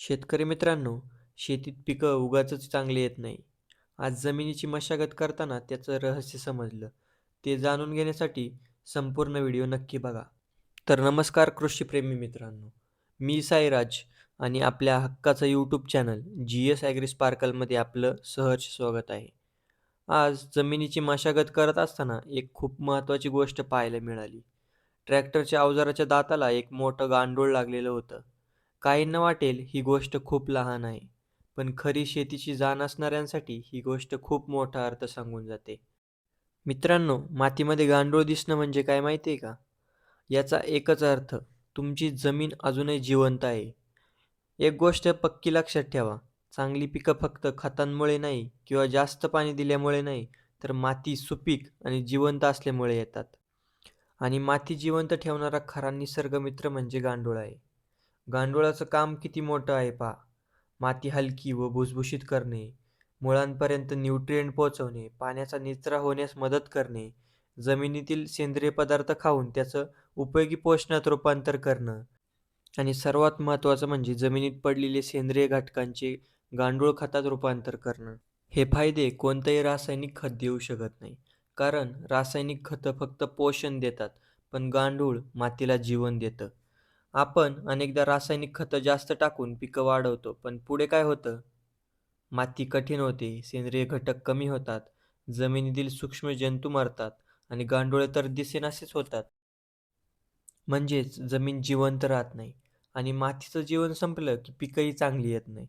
शेतकरी मित्रांनो, शेतीत पिकं उगाचच चांगली येत नाही. आज जमिनीची मशागत करताना त्याचं रहस्य समजलं. ते जाणून घेण्यासाठी संपूर्ण व्हिडिओ नक्की बघा. तर नमस्कार कृषीप्रेमी मित्रांनो, मी साईराज आणि आपल्या हक्काचं YouTube channel G S agri स्पार्कलमध्ये आपलं सहर्ष स्वागत आहे. आज जमिनीची मशागत करत असताना एक खूप महत्त्वाची गोष्ट पाहायला मिळाली. ट्रॅक्टरच्या अवजाराच्या दाताला एक मोठं गांडूळ लागलेलं होतं. काहींना वाटेल ही गोष्ट खूप लहान आहे, पण खरी शेतीची जाण असणाऱ्यांसाठी ही गोष्ट खूप मोठा अर्थ सांगून जाते. मित्रांनो, मातीमध्ये गांडूळ दिसणं म्हणजे काय माहिती आहे का? याचा एकच अर्थ, तुमची जमीन अजूनही जिवंत आहे. एक गोष्ट पक्की लक्षात ठेवा, चांगली पिकं फक्त खतांमुळे नाही किंवा जास्त पाणी दिल्यामुळे नाही, तर माती सुपीक आणि जिवंत असल्यामुळे येतात. आणि माती जिवंत ठेवणारा खरा निसर्गमित्र म्हणजे गांडूळ आहे. गांडुळाचं काम किती मोठं आहे पहा. माती हलकी व भुसभुशीत करणे, मुळांपर्यंत न्यूट्रिएंट पोचवणे पाण्याचा निचरा होण्यास मदत करणे, जमिनीतील सेंद्रिय पदार्थ खाऊन त्याचं उपयोगी पोषणात रूपांतर करणं आणि सर्वात महत्त्वाचं म्हणजे जमिनीत पडलेले सेंद्रिय घटकांचे गांडूळ खतात रूपांतर करणं. हे फायदे कोणतंही रासायनिक खत देऊ शकत नाही. कारण रासायनिक खतं फक्त पोषण देतात, पण गांडूळ मातीला जीवन देतं. आपण अनेकदा रासायनिक खतं जास्त टाकून पिकं वाढवतो, पण पुढे काय होतं? माती कठीण होते, सेंद्रिय घटक कमी होतात, जमिनीतील सूक्ष्म जंतू मरतात आणि गांडोळे तर दिसेनासेच होतात. म्हणजेच जमीन जिवंत राहत नाही आणि मातीचं जीवन संपलं की पिकंही चांगली येत नाही.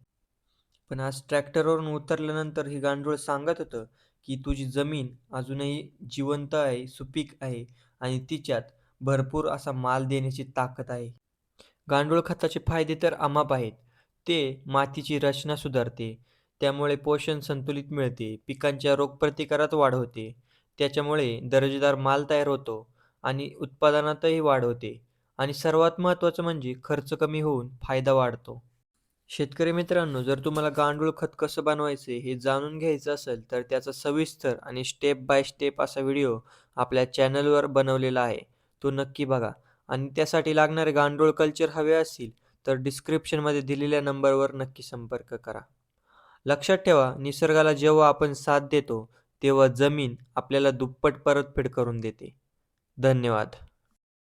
पण आज ट्रॅक्टरवरून उतरल्यानंतर हे गांडूळ सांगत होतं की तुझी जमीन अजूनही जिवंत आहे, सुपीक आहे आणि तिच्यात भरपूर असा माल देण्याची ताकद आहे. गांडूळ खताचे फायदे तर अमाप आहेत. ते मातीची रचना सुधारते, त्यामुळे पोषण संतुलित मिळते, पिकांच्या रोगप्रतिकारात वाढ होते, त्याच्यामुळे दर्जेदार माल तयार होतो आणि उत्पादनातही वाढ होते आणि सर्वात महत्त्वाचं म्हणजे खर्च कमी होऊन फायदा वाढतो. शेतकरी मित्रांनो, जर तुम्हाला गांडूळ खत कसं बनवायचे हे जाणून घ्यायचं असेल, तर त्याचा सविस्तर आणि स्टेप बाय स्टेप असा व्हिडिओ आपल्या चॅनलवर बनवलेला आहे. तो नक्की बघा आणि त्यासाठी लागणारे गांडूळ कल्चर हवे असतील, तर डिस्क्रिप्शनमध्ये दिलेल्या नंबरवर नक्की संपर्क करा. लक्षात ठेवा, निसर्गाला जेव्हा आपण साथ देतो, तेव्हा जमीन आपल्याला दुप्पट परतफेड करून देते. धन्यवाद.